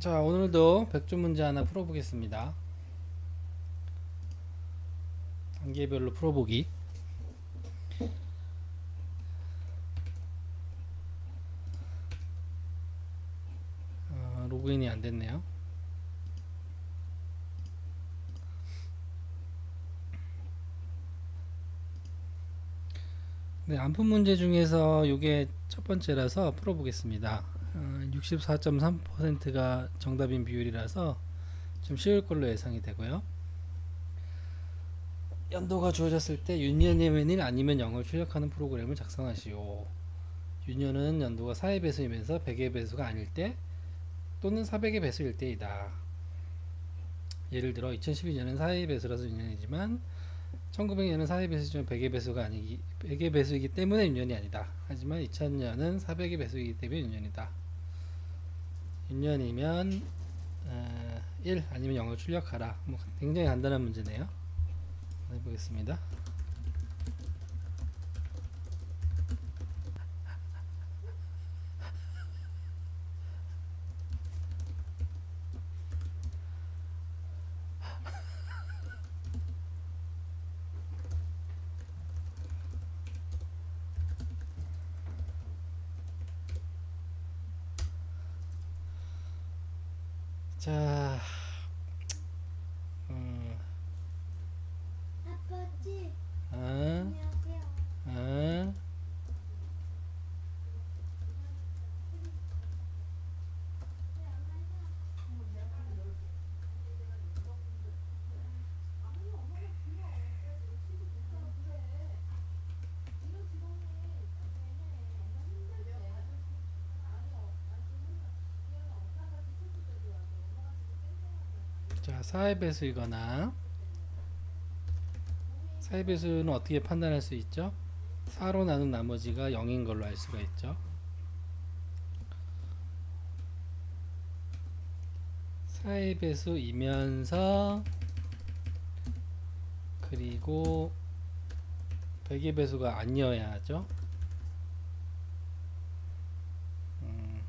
자, 오늘도 백조 문제 하나 풀어보겠습니다. 단계별로 풀어보기. 어, 로그인이 안 됐네요. 네, 안푼 문제 중에서 이게 첫 번째라서 풀어보겠습니다. 64.3%가 정답인 비율이라서 좀 쉬울 걸로 예상이 되고요. 연도가 주어졌을 때 윤년이면 1 아니면 0을 출력하는 프로그램을 작성하시오. 윤년은 연도가 4의 배수이면서 100의 배수가 아닐 때 또는 400의 배수일 때이다. 예를 들어 2012년은 4의 배수라서 윤년이지만 1900년은 4의 배수지만 100의 배수가 아니기 100의 배수이기 때문에 윤년이 아니다. 하지만 2000년은 400의 배수이기 때문에 윤년이다. 6년이면 어, 1 아니면 0을 출력하라. 뭐 굉장히 간단한 문제네요. 해보겠습니다. 자, 음, 아버지. 아, 안녕하세요. 아, 자, 4의 배수이거나 4의 배수는 어떻게 판단할 수 있죠? 4로 나눈 나머지가 0인 걸로 알 수가 있죠. 4의 배수이면서 그리고 100의 배수가 아니어야 하죠. 음,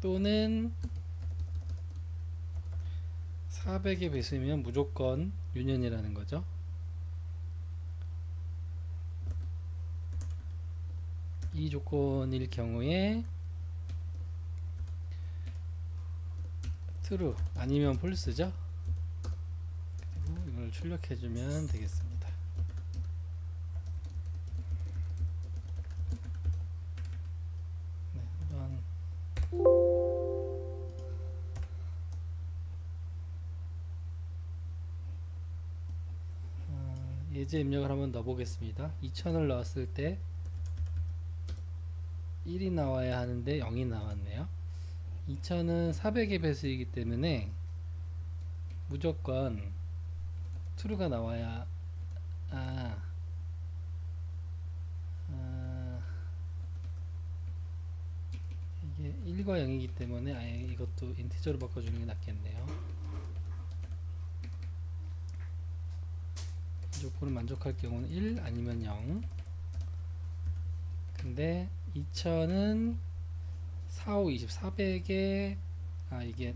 또는 400의 배수이면 무조건 유년이라는 거죠. 이 조건일 경우에 true 아니면 false죠. 그리고 이걸 출력해 주면 되겠습니다. 예제 입력을 한번 넣어보겠습니다. 2000을 넣었을 때 1이 나와야 하는데 0이 나왔네요. 2000은 400의 배수이기 때문에 무조건 true가 나와야 아, 아 이게 1과 0이기 때문에 아예 이것도 인티저로 바꿔주는 게 낫겠네요. 이 조건을 만족할 경우는 1 아니면 0 근데 2000은 4, 5, 20, 400에 아 이게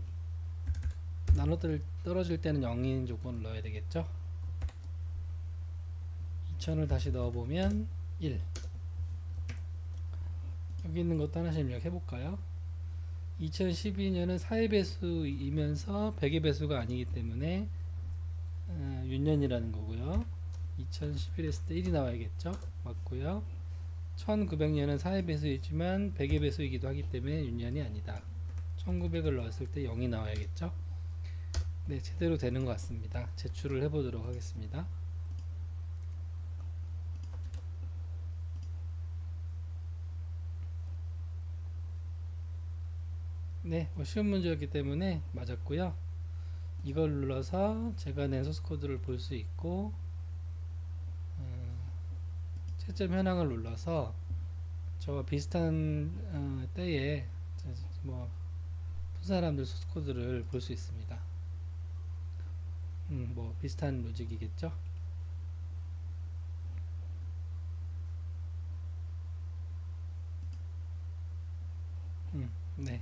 나눠 떨- 떨어질 때는 0인 조건을 넣어야 되겠죠? 2000을 다시 넣어보면 1 여기 있는 것도 하나씩 입력해 볼까요? 2012년은 4의 배수이면서 100의 배수가 아니기 때문에 어, 윤년이라는 거고요 2011 했을 때 1이 나와야겠죠 맞고요 1900년은 4의 배수이지만 100의 배수이기도 하기 때문에 윤년이 아니다. 1900을 넣었을 때 0이 나와야겠죠? 네, 제대로 되는 것 같습니다. 제출을 해보도록 하겠습니다. 네, 뭐 쉬운 문제였기 때문에 맞았고요. 이걸 눌러서 제가 낸 소스 코드를 볼 수 있고 음, 채점 현황을 눌러서 저와 비슷한 어, 때에 뭐 사람들 소스 코드를 볼 수 있습니다. 음, 뭐 비슷한 로직이겠죠? 음, 네.